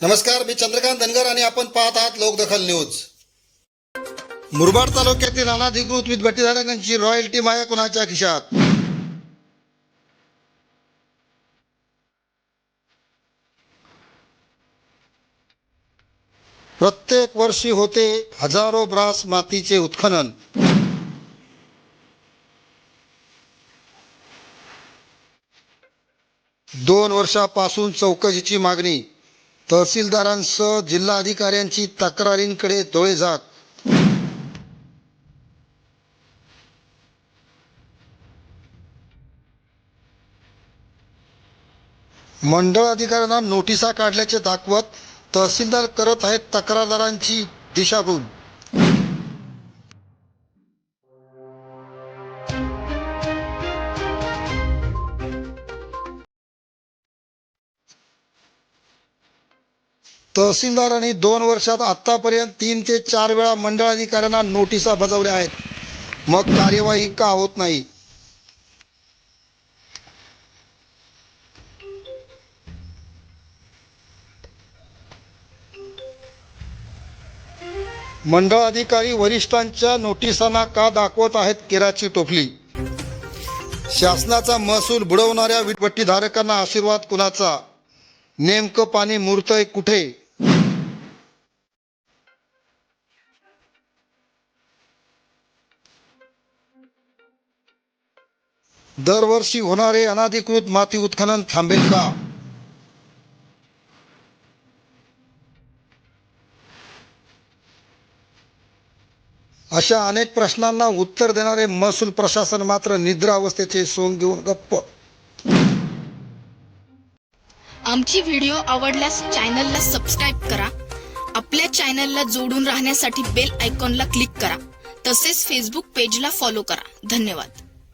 नमस्कार मी चंद्रकांत धनगर आणि आपण पाहत आहात लोकदखल न्यूज. मुरबाड तालुक्यातील अनाधिकृत वीज भट्टीधारकांची रॉयल्टी माया कुणाच्या खिशात? प्रत्येक वर्षी होते हजारो ब्रास मातीचे उत्खनन. दोन वर्षापासून चौकशीची मागणी. तहसीलदारांसह जिल्हाधिकाऱ्यांची तक्रारींकडे डोळे जात. मंडळ अधिकाऱ्यांना नोटिसा काढल्याचे दाखवत तहसीलदार करत आहेत तक्रारदारांची दिशाभूल. तहसीलदारांनी दोन वर्षात आत्तापर्यंत तीन ते चार वेळा मंडळ अधिकाऱ्यांना नोटिसा बजावल्या आहेत. मग कार्यवाही का होत नाही? मंडळ अधिकारी वरिष्ठांच्या नोटिसांना का दाखवत आहेत केराची टोपली? शासनाचा महसूल बुडवणाऱ्या विटपट्टीधारकांना आशीर्वाद कुणाचा? नेमकं पाणी मुरतंय कुठे? दरवर्षी होणारे अनाधिकृत माती उत्खनन थांबेल का? अशा अनेक प्रश्नांना उत्तर देणारे महसूल प्रशासन मात्र निद्रा अवस्थेचे सोंग घेऊन गप्प. आमची व्हिडिओ आवडल्यास चॅनलला सबस्क्राईब करा. आपल्या चॅनलला जोडून राहण्यासाठी बेल आयकॉनला क्लिक करा. तसेच फेसबुक पेजला फॉलो करा. धन्यवाद.